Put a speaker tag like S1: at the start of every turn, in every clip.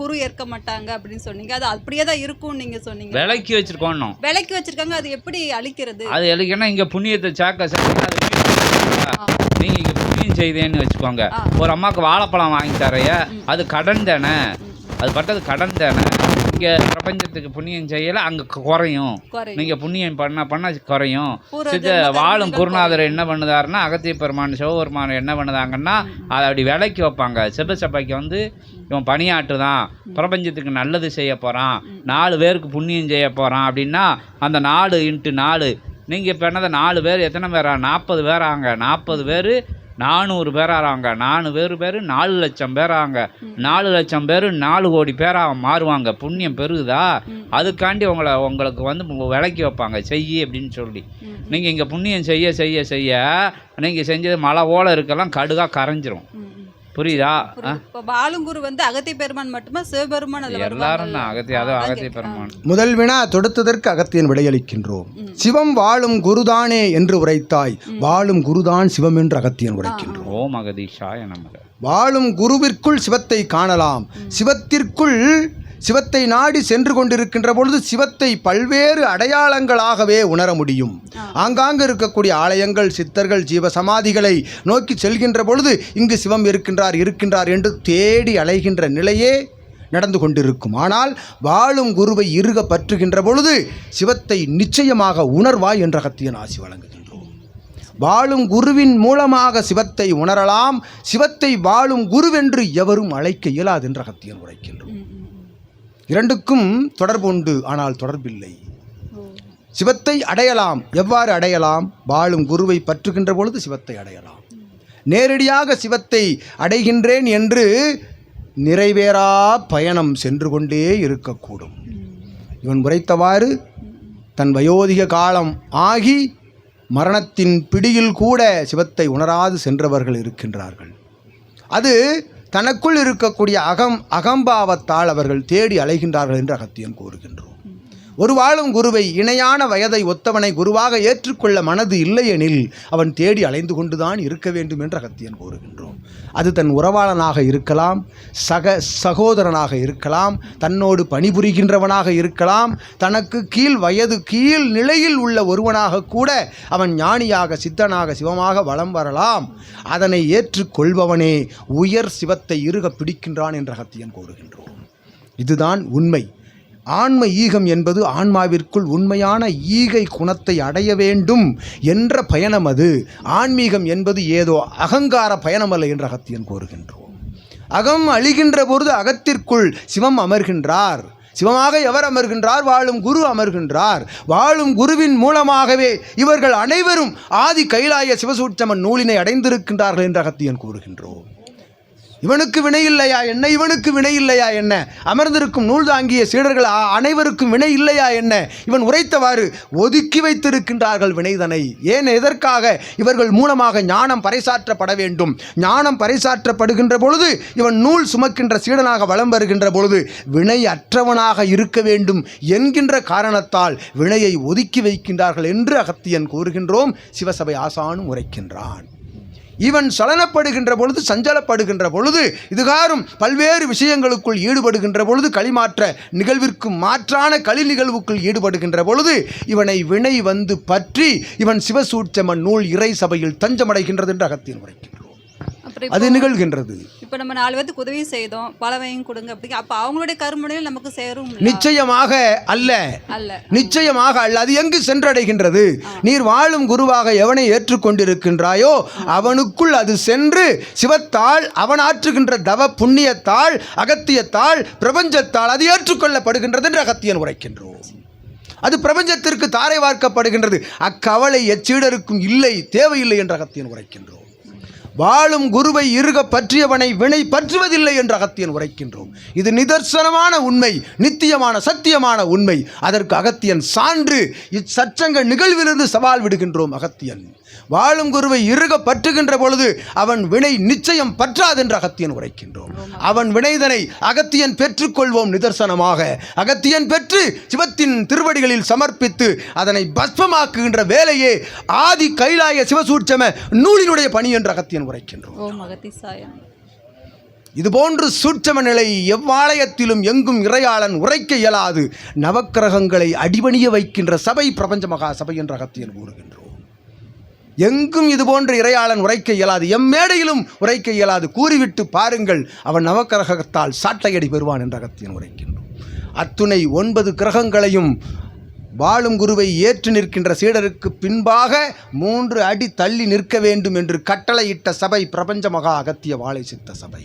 S1: குரு ஏற்க மாட்டாங்க அப்படின்னு சொன்னீங்க. அது அப்படியே தான் இருக்கும் நீங்க சொன்னீங்க.
S2: விலைக்கு வச்சிருக்கோம்
S1: விலைக்கு வச்சிருக்காங்க அது எப்படி அழிக்கிறது?
S2: அது எதுக்குன்னா இங்கே புண்ணியத்தை சாக்க நீங்கள் இங்கே புண்ணியம் செய்தேன்னு வச்சுக்கோங்க. ஒரு அம்மாவுக்கு வாழைப்பழம் வாங்கி தரைய அது கடன் தானே? அது பட்டது கடன் தானே? இங்கே பிரபஞ்சத்துக்கு புண்ணியம் செய்யலை அங்கே குறையும். நீங்கள் புண்ணியம் பண்ண பண்ண குறையும். சித்த வாழும் குருநாதர் என்ன பண்ணுதாருன்னா அகத்திய பெருமான் சிவபெருமான் என்ன பண்ணுதாங்கன்னா அதை அப்படி விலைக்கு வைப்பாங்க. சிவ சபைக்கு வந்து இவன் பணியாற்றுதான். பிரபஞ்சத்துக்கு நல்லது செய்ய போகிறான் நாலு பேருக்கு புண்ணியம் செய்ய போகிறான் அப்படின்னா அந்த நாலு இன்ட்டு நாலு. நீங்கள் இப்போ என்னது நாலு பேர் எத்தனை பேரா? நாற்பது பேர் ஆங்க நாற்பது பேர் நானூறு பேர் ஆறாங்க நாலு பேர் பேர் நாலு லட்சம் பேர் ஆங்க நாலு லட்சம் பேர் நாலு கோடி பேராக மாறுவாங்க. புண்ணியம் பெருகுதா? அதுக்காண்டி உங்களை உங்களுக்கு வந்து விலைக்கு வைப்பாங்க. செய்யி அப்படின்னு சொல்லி. நீங்கள் இங்கே புண்ணியம் செய்ய செய்ய செய்ய நீங்கள் செஞ்சது மழை ஓலை இருக்கலாம் கடுகாக கரைஞ்சிரும். புரியுதா.
S1: இப்ப வாழும் குரு வந்து அகத்திய பெருமான் மட்டுமா சிவபெருமான்
S2: எல்லாரும்
S1: வருவாங்கல்ல?
S2: தான் அகத்தி அதோ
S1: அதான்
S2: அகத்திய. பெருமான்.
S3: முதல் வினா தொடுத்ததற்கு அகத்தியன் விடையளிக்கின்றோம். சிவம் வாழும் குருதானே என்று உரைத்தாய். வாழும் குருதான் சிவம் என்று அகத்தியன் உரைக்கின்றோம்.
S2: ஓம் அகதீஷாய நமக.
S3: வாழும் குருவிற்குள் சிவத்தை காணலாம். சிவத்திற்குள் சிவத்தை நாடி சென்று கொண்டிருக்கின்ற பொழுது சிவத்தை பல்வேறு அடையாளங்களாகவே உணர முடியும். ஆங்காங்கு இருக்கக்கூடிய ஆலயங்கள் சித்தர்கள் ஜீவ சமாதிகளை நோக்கி செல்கின்ற பொழுது இங்கு சிவம் இருக்கின்றார் இருக்கின்றார் என்று தேடி அலைகின்ற நிலையே நடந்து கொண்டிருக்கும். ஆனால் வாழும் குருவை இறுக பற்றுகின்ற பொழுது சிவத்தை நிச்சயமாக உணர்வாய் என்ற கத்தியன் ஆசி வழங்குகின்றோம். வாழும் குருவின் மூலமாக சிவத்தை உணரலாம். சிவத்தை வாழும் குருவென்று எவரும் அழைக்க இயலாது என்ற கத்தியன் உரைக்கின்றோம். இரண்டுக்கும் தொடர்பு உண்டு ஆனால் தொடர்பில்லை. சிவத்தை அடையலாம் எவ்வாறு அடையலாம்? வாழும் குருவை பற்றுகின்ற பொழுது சிவத்தை அடையலாம். நேரடியாக சிவத்தை அடைகின்றேன் என்று நிறைவேறா பயணம் சென்று கொண்டே இருக்கக்கூடும். இவன் உரைத்தவாறு தன் வயோதிக காலம் ஆகி மரணத்தின் பிடியில் கூட சிவத்தை உணராது சென்றவர்கள் இருக்கின்றார்கள். அது தனக்குள் இருக்கக்கூடிய அகம் அகம்பாவத்தால் அவர்கள் தேடி அலைகின்றார்கள் என்று அகத்தியன் கூறுகின்றோம் ஒரு வாழும் குருவை இணையான வயதை ஒத்தவனை குருவாக ஏற்றுக்கொள்ள மனது இல்லையெனில் அவன் தேடி அலைந்து கொண்டுதான் இருக்க வேண்டும் என்று அகத்தியன் கூறுகின்றோம். அது தன் உறவாளனாக இருக்கலாம் சக சகோதரனாக இருக்கலாம் தன்னோடு பணிபுரிகின்றவனாக இருக்கலாம் தனக்கு கீழ் வயது கீழ் நிலையில் உள்ள ஒருவனாக கூட அவன் ஞானியாக சித்தனாக சிவமாக வலம் வரலாம். அதனை ஏற்றுக்கொள்பவனே உயர் சிவத்தை இருக பிடிக்கின்றான் என்று அகத்தியன் கூறுகின்றோம். இதுதான் உண்மை. ஆன்ம ஈகம் என்பது ஆன்மாவிற்குள் உண்மையான ஈகை குணத்தை அடைய வேண்டும் என்ற பயணம் அது. ஆன்மீகம் என்பது ஏதோ அகங்கார பயணமல்ல என்று அகத்தியன் கூறுகின்றோம். அகம் அழிகின்ற பொழுது அகத்திற்குள் சிவம் அமர்கின்றார். சிவமாக எவர் அமர்கின்றார்? வாழும் குரு அமர்கின்றார். வாழும் குருவின் மூலமாகவே இவர்கள் அனைவரும் ஆதி கைலாய சிவசூட்சமன் நூலினை அடைந்திருக்கின்றார்கள் என்று அகத்தியன் கூறுகின்றோம். இவனுக்கு வினை இல்லையா என்ன? இவனுக்கு வினை இல்லையா என்ன? அமர்ந்திருக்கும் நூல் தாங்கிய சீடர்கள் அனைவருக்கும் வினை இல்லையா என்ன? இவன் உரைத்தவாறு ஒதுக்கி வைத்திருக்கின்றார்கள் வினைதனை. ஏன் எதற்காக? இவர்கள் மூலமாக ஞானம் பறைசாற்றப்பட வேண்டும். ஞானம் பறைசாற்றப்படுகின்ற பொழுது இவன் நூல் சுமக்கின்ற சீடனாக வலம் வருகின்ற பொழுது வினை அற்றவனாக இருக்க வேண்டும் என்கின்ற காரணத்தால் வினையை ஒதுக்கி வைக்கின்றார்கள் என்று அகத்தியன் கூறுகின்றோம். சிவசபை ஆசானும் உரைக்கின்றான். இவன் சலனப்படுகின்ற பொழுது சஞ்சலப்படுகின்ற பொழுது இதுகாரும் பல்வேறு விஷயங்களுக்குள் ஈடுபடுகின்ற பொழுது களிமாற்ற நிகழ்விற்கு மாற்றான களி நிகழ்வுக்குள் ஈடுபடுகின்ற பொழுது இவனை வினை வந்து பற்றி இவன் சிவசூட்சம நூல் இறை சபையில் தஞ்சமடைகின்றது என்று அகத்தியன் உரைக்கின்றோம்
S1: அப்புறம்
S3: அது நிகழ்கின்றது.
S1: இப்ப நம்ம நாலு பேத்துக்கு உதவி செய்தோம் பலவையும் கொடுங்க அப்படி அப்ப அவங்களுடைய கருமுனையில் நமக்கு சேரும்?
S3: நிச்சயமாக அல்ல.
S1: அல்ல.
S3: நிச்சயமாக அல்ல. அது எங்கு சென்றடைகின்றது? நீர் வாழும் குருவாக எவனை ஏற்றுக்கொண்டிருக்கின்றாயோ அவனுக்குள் அது சென்று சிவத்தால் அவன் ஆற்றுகின்ற தவ புண்ணியத்தால் அகத்தியத்தால் பிரபஞ்சத்தால் அது ஏற்றுக்கொள்ளப்படுகின்றது என்று அகத்தியன் உரைக்கின்றோம் அது பிரபஞ்சத்திற்கு தாரை வார்க்கப்படுகின்றது. அக்கவலை எச்சீடருக்கும் இல்லை தேவையில்லை என்று அகத்தியன் உரைக்கின்றோம் வாழும் குருவை இருக பற்றியவனை வினை பற்றுவதில்லை என்று அகத்தியன் உரைக்கின்றோம். இது நிதர்சனமான உண்மை நித்தியமான சத்தியமான உண்மை. அதற்கு அகத்தியன் சான்று இச்சச்சங்க நிகழ்விலிருந்து சவால் விடுகின்றோம் அகத்தியன். வாழும் குருவை இறுக பற்றுகின்ற பொழுது அவன் வினை நிச்சயம் பற்றாது என்று அகத்தியன் உரைக்கின்றோம். அவன் வினைதனை அகத்தியன் பெற்றுக்கொள்வோம் நிதர்சனமாக. அகத்தியன் பெற்று சிவத்தின் திருவடிகளில் சமர்ப்பித்து அதனை பஸ்பமாக்குகின்ற வேலையே ஆதி கைலாய சிவசூட்சம நூலினுடைய பணி என்று அகத்தியன் உரைக்கின்றோம். இதுபோன்று சூட்சம நிலை எவ்வாலயத்திலும் எங்கும் இறையாளன் உரைக்க இயலாது. நவக்கிரகங்களை அடிபணிய வைக்கின்ற சபை பிரபஞ்ச மகா சபை என்ற அகத்தியல் கூறுகின்றோம். எங்கும் இதுபோன்ற இறையாளன் உரைக்க இயலாது எம் மேடையிலும் உரைக்க இயலாது. கூறிவிட்டு பாருங்கள் அவன் நவக்கிரகத்தால் சாட்டையடி பெறுவான் என்ற அகத்தியன் உரைக்கின்றோம் அத்துணை ஒன்பது கிரகங்களையும் வாழும் குருவை ஏற்று நிற்கின்ற சீடருக்கு பின்பாக மூன்று அடி தள்ளி நிற்க வேண்டும் என்று கட்டளையிட்ட சபை பிரபஞ்ச மகா அகத்திய வாழை சித்த சபை.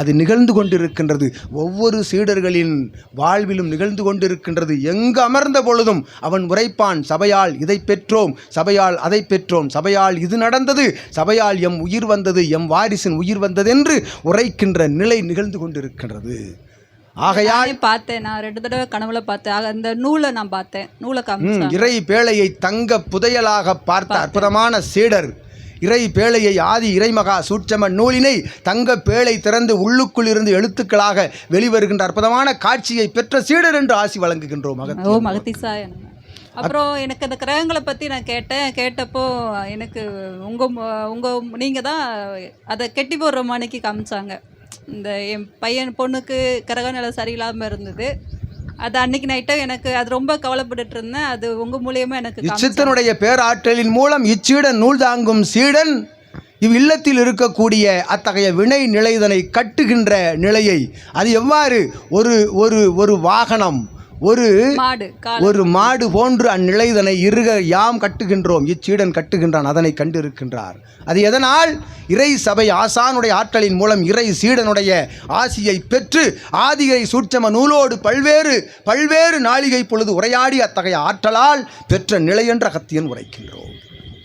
S3: அது நிகழ்ந்து கொண்டிருக்கின்றது. ஒவ்வொரு சீடர்களின் வாழ்விலும் நிகழ்ந்து கொண்டிருக்கின்றது. எங்கு அமர்ந்த பொழுதும் அவன் உரைப்பான் சபையால் இதை பெற்றோம் சபையால் அதை பெற்றோம் சபையால் இது நடந்தது சபையால் எம் உயிர் வந்தது எம் வாரிசின் உயிர் வந்தது என்று உரைக்கின்ற நிலை நிகழ்ந்து கொண்டிருக்கின்றது. ஆகையால்
S1: பார்த்தேன். நான் ரெண்டு தடவை கனவுல பார்த்தேன். அந்த நூலை நான் பார்த்தேன். நூலை
S3: இறை பேழையை தங்க புதையலாக பார்த்த அற்புதமான சீடர் இறை பேழையை ஆதி இறைமகா சூட்சம நூலினை தங்க பேழை திறந்து உள்ளுக்குள் இருந்து எழுத்துக்களாக வெளிவருகின்ற அற்புதமான காட்சியை பெற்ற சீடர் என்று ஆசி வழங்குகின்றோம்
S1: ஓ அப்புறம் எனக்கு அந்த கிரகங்களை பற்றி நான் கேட்டேன். கேட்டப்போ எனக்கு உங்கள் உங்கள் நீங்கள் தான் அதை கெட்டி போடுற மாணிக்கு காமிச்சாங்க. இந்த என் பையன் பொண்ணுக்கு கிரக நிலை சரியில்லாமல் இருந்தது. அது அன்னைக்கு நைட்டோ எனக்கு அது ரொம்ப கவலைப்பட்டுட்டு இருந்தேன் அது உங்கள் மூலியமாக எனக்கு
S3: இச்சித்தனுடைய பேராற்றலின் மூலம் இச்சீடன் நூல் தாங்கும் சீடன் இவ்வில்லத்தில் இருக்கக்கூடிய அத்தகைய வினை நிலைதனை கட்டுகின்ற நிலையை அது எவ்வாறு ஒரு ஒரு ஒரு வாகனம் ஒரு ஒரு மாடு போன்று அந்நிலைதனை இருக யாம் கட்டுகின்றோம். இச்சீடன் கட்டுகின்றான் அதனை கண்டிருக்கின்றார். அது எதனால்? இறை சபை ஆசானுடைய ஆற்றலின் மூலம் இறை சீடனுடைய ஆசியை பெற்று ஆதிகை சூட்சம நூலோடு பல்வேறு பல்வேறு நாளிகை பொழுது உரையாடி அத்தகைய ஆற்றலால் பெற்ற நிலை என்ற அகத்தியன் உரைக்கின்றோம்.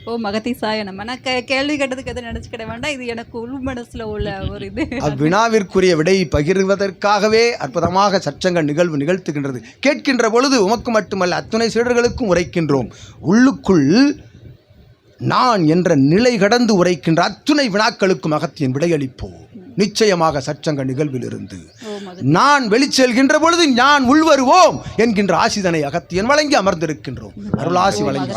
S1: ஓ மகத்திசாய நம்ம நான் கேள்வி கேட்டதுக்கு எதுவும் நினச்சிக்கிட வேண்டாம். இது எனக்கு உள் மனசில் உள்ள ஒரு இது.
S3: அவ்வினாவிற்குரிய விடை பகிர்வதற்காகவே அற்புதமாக சச்சங்க நிகழ்வு நிகழ்த்துகின்றது. கேட்கின்ற பொழுது உமக்கு மட்டுமல்ல அத்துணை சீடர்களுக்கும் உரைக்கின்றோம். உள்ளுக்குள் நான் என்ற நிலை கடந்து உரைக்கின்ற அத்துணை வினாக்களுக்கும் அகத்தியன் விடையளிப்போம் நிச்சயமாக சச்சங்க நிகழ்விலிருந்து. நான் வெளிச்செல்கின்ற பொழுது நான் உள்வருவோம் என்கின்ற ஆசிதனை அகத்தியன் வழங்கி அமர்ந்திருக்கின்றோம். அருளாசி வழங்கி.